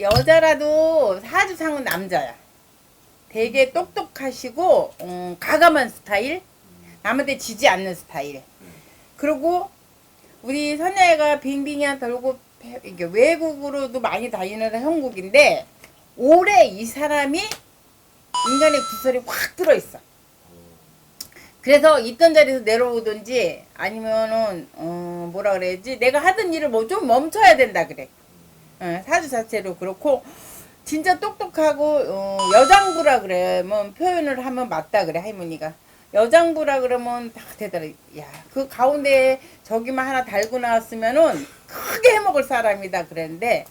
여자라도 사주상은 남자야. 되게 똑똑하시고 음, 가감한 스타일, 남한테 지지 않는 스타일. 그리고 우리 선녀애가 빙빙이한 돌고 이게 외국으로도 많이 다니는 형국인데 올해 이 사람이 인간의 구설이 확 들어있어. 그래서 있던 자리에서 내려오든지 아니면은 어 뭐라 그래야지 내가 하던 일을 뭐 좀 멈춰야 된다 그래. 어, 사주 자체로 그렇고 진짜 똑똑하고 어, 여장부라 그러면 표현을 하면 맞다 그래 할머니가. 여장부라 그러면 다 되더라. 야그 가운데 저기만 하나 달고 나왔으면은 크게 해먹을 사람이다 그랬는데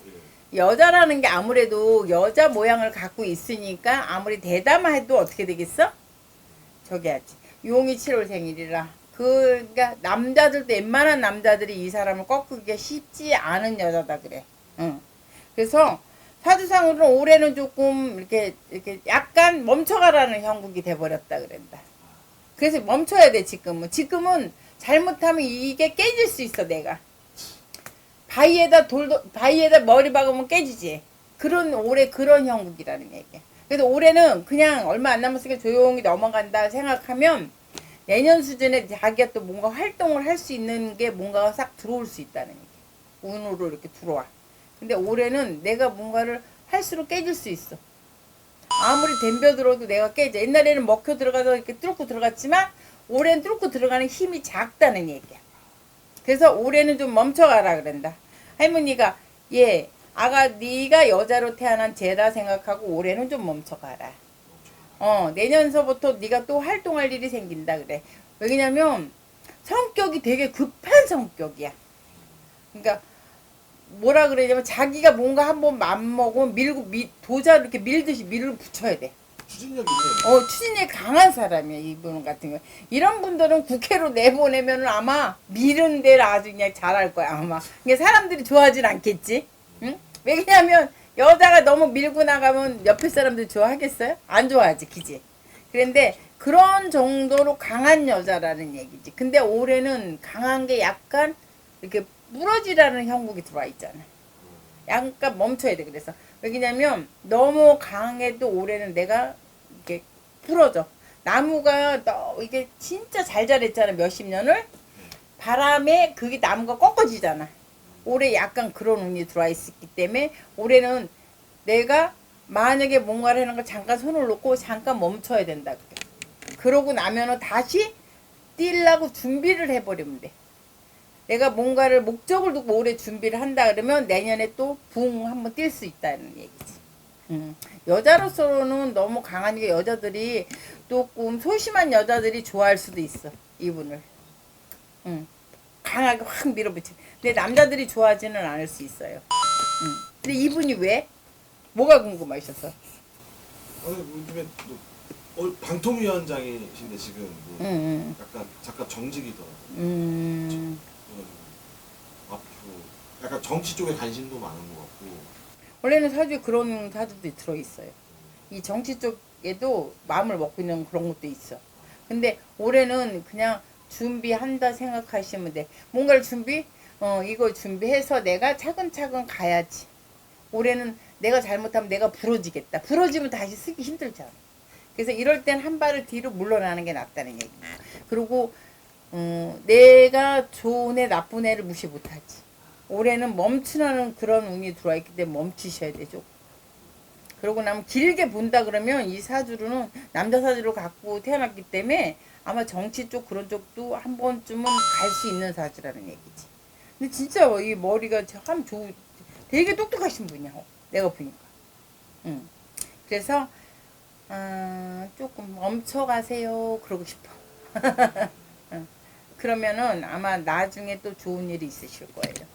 여자라는 게 아무래도 여자 모양을 갖고 있으니까 아무리 대담해도 어떻게 되겠어? 저기 하지. 용이 7월 생일이라. 그, 그니까, 남자들도 웬만한 남자들이 이 사람을 꺾기가 쉽지 않은 여자다, 그래. 응. 그래서, 사주상으로는 올해는 조금, 이렇게, 이렇게, 약간 멈춰가라는 형국이 돼버렸다, 그랬다. 그래서 멈춰야 돼, 지금은. 지금은 잘못하면 이게 깨질 수 있어, 내가. 바위에다 돌도, 바위에다 머리 박으면 깨지지. 그런, 올해 그런 형국이라는 얘기야. 그래서 올해는 그냥 얼마 안 남았으니까 조용히 넘어간다 생각하면 내년 수준에 자기가 또 뭔가 활동을 할 수 있는 게 뭔가가 싹 들어올 수 있다는 얘기. 운으로 이렇게 들어와. 근데 올해는 내가 뭔가를 할수록 깨질 수 있어. 아무리 덤벼 들어도 내가 깨져. 옛날에는 먹혀 들어가서 이렇게 뚫고 들어갔지만 올해는 뚫고 들어가는 힘이 작다는 얘기야. 그래서 올해는 좀 멈춰가라 그런다. 할머니가 예 아가 네가 여자로 태어난 죄다 생각하고 올해는 좀 멈춰가라. 어 내년서부터 네가 또 활동할 일이 생긴다 그래. 왜냐면 성격이 되게 급한 성격이야. 그러니까 뭐라 그러냐면 자기가 뭔가 한번 맘먹으면 밀고 미, 도자를 이렇게 밀듯이 밀을 붙여야 돼. 추진력 있네. 어, 추진력이 강한 사람이야, 이분 같은 거. 이런 분들은 국회로 내보내면 아마 미는 데를 아주 그냥 잘할 거야, 아마. 이게 사람들이 좋아하진 않겠지? 응? 왜냐면 여자가 너무 밀고 나가면 옆에 사람들 좋아하겠어요? 안 좋아하지, 그지? 그런데 그런 정도로 강한 여자라는 얘기지. 근데 올해는 강한 게 약간 이렇게 부러지라는 형국이 들어와 있잖아. 약간 멈춰야 돼. 그래서 왜냐면 너무 강해도 올해는 내가 이렇게 부러져. 나무가 너 이게 진짜 잘 자랬잖아 몇십 년을 바람에 그게 나무가 꺾어지잖아. 올해 약간 그런 운이 들어와 있기 때문에 올해는 내가 만약에 뭔가를 하는 걸 잠깐 손을 놓고 잠깐 멈춰야 된다. 그러고 나면은 다시 뛰려고 준비를 해버리면 돼. 내가 뭔가를 목적을 두고 올해 준비를 한다 그러면 내년에 또 붕 한번 뛸 수 있다는 얘기지. 음. 여자로서는 너무 강하니까 여자들이 조금 소심한 여자들이 좋아할 수도 있어 이분을. 음. 강하게 확 밀어붙이. 근데 남자들이 좋아하지는 않을 수 있어요. 음. 근데 이분이 왜? 뭐가 궁금하셨어? 아니 요즘에 또 어, 방통위원장이신데 지금 뭐 음, 음, 약간 잠깐 정직이더라고요. 음. 앞으로 약간 정치 쪽에 관심도 많은 것 같고 원래는 사주에 그런 사주도 들어있어요. 이 정치 쪽에도 마음을 먹고 있는 그런 것도 있어. 근데 올해는 그냥 준비한다 생각하시면 돼. 뭔가를 준비? 어, 이거 준비해서 내가 차근차근 가야지. 올해는 내가 잘못하면 내가 부러지겠다. 부러지면 다시 쓰기 힘들잖아. 그래서 이럴 땐 한 발을 뒤로 물러나는 게 낫다는 얘기야. 그리고 어, 내가 좋은 애 나쁜 애를 무시 못하지. 올해는 멈추는 그런 운이 들어와 있기 때문에 멈추셔야 되죠. 그러고 나면 길게 본다 그러면 이 사주로는 남자 사주로 갖고 태어났기 때문에 아마 정치 쪽 그런 쪽도 한 번쯤은 갈 수 있는 사주라는 얘기지. 근데 진짜 이 머리가 참 좋, 되게 똑똑하신 분이야. 내가 보니까. 응. 그래서 어, 조금 멈춰가세요. 그러고 싶어. 응. 그러면은 아마 나중에 또 좋은 일이 있으실 거예요.